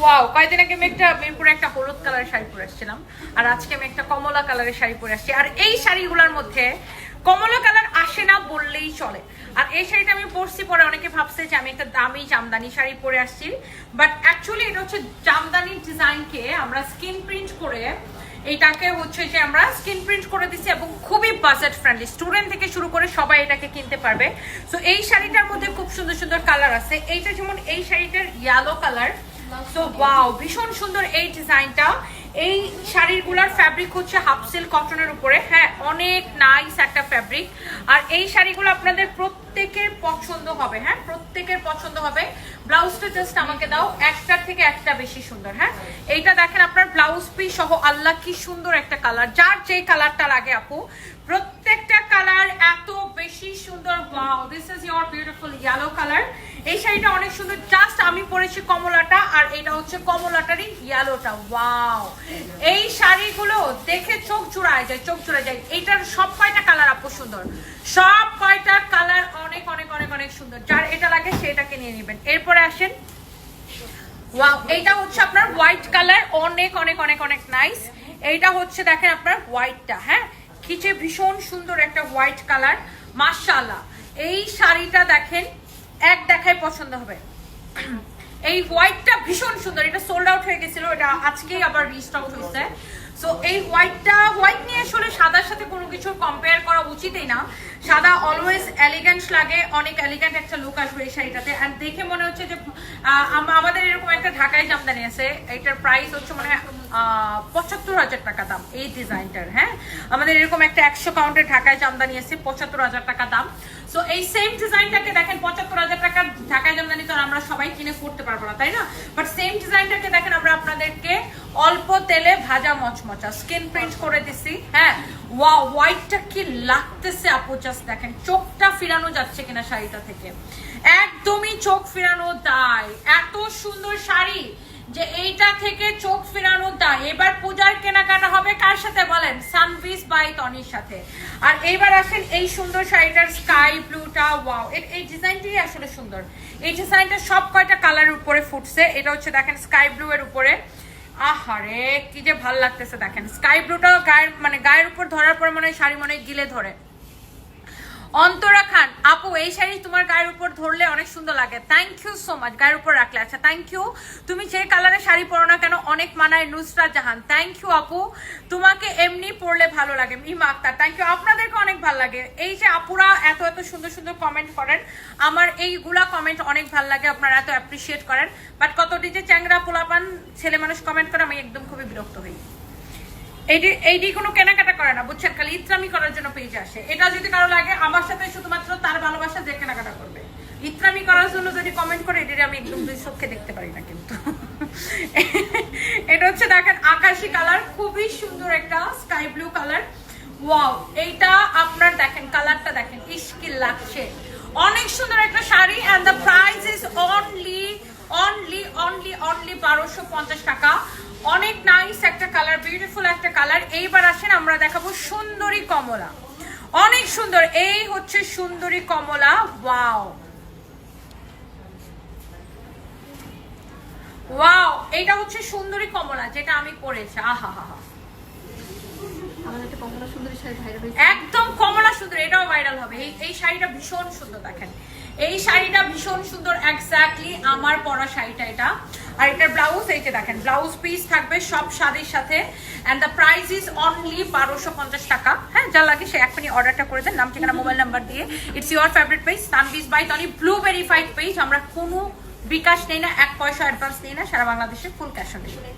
Wow কয়েকদিন আগে আমি একটা মিরপুরে একটা হলুদ কালারের শাড়ি পরে আসছিলাম আর আজকে আমি একটা কমলা কালারের শাড়ি পরে আসছি। আর এই শাড়িগুলোর মধ্যে কমলা কালার আসে না বললেই চলে। আর এই শাড়িটা আমি পরছি পরে অনেকে ভাবছে যে আমি একটা দামি জামদানি শাড়ি পরে আসছি। বাট অ্যাকচুয়ালি এটা হচ্ছে জামদানির ডিজাইনকে আমরা স্কিন প্রিন্ট করে, এটাকে হচ্ছে যে আমরা স্কিন প্রিন্ট করে দিচ্ছি এবং খুবই বাজেট ফ্রেন্ডলি স্টুডেন্ট থেকে শুরু করে সবাই এটাকে কিনতে পারবে। সো এই শাড়িটার মধ্যে খুব সুন্দর সুন্দর কালার আছে। এইটা যেমন এই শাড়িটার ইয়েলো কালার সো ওয়াও ভীষণ সুন্দর এই ডিজাইনটা এই শাড়িগুলোর ফ্যাব্রিক হচ্ছে হাফ সিল্ক কটনের উপরে। হ্যাঁ অনেক নাইস একটা ফ্যাব্রিক আর এই শাড়িগুলো আপনাদের প্রত্যেকের পছন্দ হবে হ্যাঁ প্রত্যেকের পছন্দ হবে। ব্লাউজটা জাস্ট আমাকে দাও একটার থেকে একটা বেশি সুন্দর হ্যাঁ। এইটা দেখেন আপনার ব্লাউজ পিস সহ, আল্লাহ কি সুন্দর একটা কালার যার যেই কালারটা লাগে আপু, প্রত্যেকটা কালার এত বেশি সুন্দর। Wow this is your beautiful yellow colour এই শাড়িটা অনেক সুন্দর। জাস্ট আমি পরেছি কমলাটা, আর এটা হচ্ছে কমলাটারই ইয়েলোটা ওয়াও এই শাড়িগুলো দেখে চোখ জুড়ায় যায়, চোখ জুড়ে যায়। এইটার সব কয়টা কালার আপু সুন্দর? সব কয়টা কালার অনেক অনেক অনেক অনেক সুন্দর। যার এটা লাগে সেটাকে নিয়ে নেবেন। এরপরে আসেন। ওয়াও এইটা হচ্ছে আপনার হোয়াইট কালার অনেক অনেক অনেক অনেক নাইস এইটা হচ্ছে দেখেন আপনার হোয়াইটটা হ্যাঁ? খিচে ভীষণ সুন্দর একটা হোয়াইট কালার মাশাআল্লাহ! এই শাড়িটা দেখেন এক দেখায় পছন্দ হবে। এই হোয়াইটটা ভীষণ সুন্দর। এটা সোল্ড আউট হয়ে গেছিল। এটা আজকেই আবার রিস্টক হয়েছে। সো এই হোয়াইটটা হোয়াইট নিয়ে আসলে সাদার সাথে কোনো কিছুর কম্পেয়ার করা উচিতই না। সাদা অলওয়েজ এলিগেন্ট লাগে। অনেক এলিগেন্ট একটা লুক আসবে এই শাড়িটাতে। দেখে মনে হচ্ছে যে আম- আমাদের এরকম একটা ঢাকায় জামদানি আছে। এটার প্রাইস হচ্ছে মনে হয় পঁচাত্তর হাজার টাকা দাম এই ডিজাইনটার হ্যাঁ? আমাদের এরকম একটা একশো কাউন্টের ঢাকায় জামদানি আছে পঁচাত্তর হাজার টাকা দাম। সো এই সেম ডিজাইনটাকে দেখেন, পঁচাত্তর হাজার টাকা ঢাকায় জামদানি তো আমরা সবাই কিনে করতে পারব না, তাই না? বাট সেম ডিজাইনটাকে দেখেন, আমরা আপনাদেরকে অল্প তেলে ভাজা মচমচা স্কিন প্রিন্ট করে দিছি হ্যাঁ? ওয়া হোয়াইটটা কি লাগতেছে আপু জাস্ট দেখেন, চোখটা ফিরানো যাচ্ছে কিনা শাড়িটা থেকে। একদমই চোখ ফিরানো দায়। এত সুন্দর শাড়ি যে এইটা থেকে চোখ ফিরানো কেনাকাটা হবে কার সাথে বলেন? সানভিস বাই টনির সাথে। আর এইবার আসেন এই সুন্দর শাড়িটার স্কাই ব্লুটা ওয়াও এই ডিজাইনটাই আসলে সুন্দর। এই ডিজাইনটা সব কয়টা কালার উপরে ফুটছে, এটা হচ্ছে দেখেন স্কাই ব্লু এর উপরে। আহারে, কি যে ভালো লাগতেছে দেখেন। স্কাই ব্লুটা গায়ের মানে গায়ের উপর ধরার পর মনে হয় শাড়ি মনে গিলে ধরে। অন্তরা খান, আপু, এই শাড়ি তোমার গায়ের উপর ধরলে অনেক সুন্দর লাগে। থ্যাংক ইউ সো মাচ গায়ের উপর রাখলে। আচ্ছা থ্যাংক ইউ তুমি যে কালারের শাড়ি পরো না কেন, অনেক মানায় নুসরাত জাহান। থ্যাংক ইউ আপু। তোমাকে এমনি পরলে ভালো লাগে, ইমা আক্তার। থ্যাংক ইউ আপনাদেরকে অনেক ভালো লাগে। এই যে আপুরা এত এত সুন্দর সুন্দর কমেন্ট করেন, আমার এইগুলা কমেন্ট অনেক ভালো লাগে, আপনারা এত অ্যাপ্রিসিয়েট করেন। বাট কতটি যে চ্যাংরা পোলাপান ছেলে মানুষ কমেন্ট করে, আমি একদম খুবই বিরক্ত হই। এইটি এইটি কোনো কেনাকাটা করে না, বুঝছেন? করার জন্য পেজে আসে। এটা যদি আমার সাথে শুধুমাত্র তার ভালোবাসা যে কেনাকাটা করবে। ইত্রামি করার জন্য যদি কমেন্ট করে এটি দেখতে পারি এটা হচ্ছে দেখেন, আকাশি কালার খুবই সুন্দর একটা স্কাই ব্লু কালার ওয়াও এইটা আপনার দেখেন কালারটা দেখেন ইস্কিল লাগছে। অনেক সুন্দর একটা sari and the price is only only only বারোশো পঞ্চাশ টাকা। অনেক নাইস একটা কালার বিউটিফুল একটা কালার এইবার আসেন আমরা দেখাবো সুন্দরী কমলা। অনেক সুন্দর। এই হচ্ছে সুন্দরী কমলা। ওয়াও ওয়াও এটা হচ্ছে সুন্দরী কমলা যেটা আমি পরেছি। আহা হা হা। একদম কমলা সুন্দর এটাও ভাইরাল হবে। এই এই শাড়িটা ভীষণ সুন্দর দেখেন। এই শাড়িটা ভীষণ সুন্দর এক্স্যাক্টলি আমার পরা শাড়িটা এটা। আর এটার ব্লাউজ এই যে দেখেন ব্লাউজ পিস থাকবে সব শাড়ির সাথে। And the price is only বারোশো পঞ্চাশ টাকা। হ্যাঁ যা লাগে সে এখনই অর্ডারটা করে দেন। নাম, ঠিকানা মোবাইল নাম্বার দিয়ে। It's your favourite page Tanbiz by Tony blue verified page আমরা কোনো বিকাশ নেই না, এক পয়সা অ্যাডভান্স নেই না, সারা বাংলাদেশে ফুল ক্যাশ অন ডেলিভারি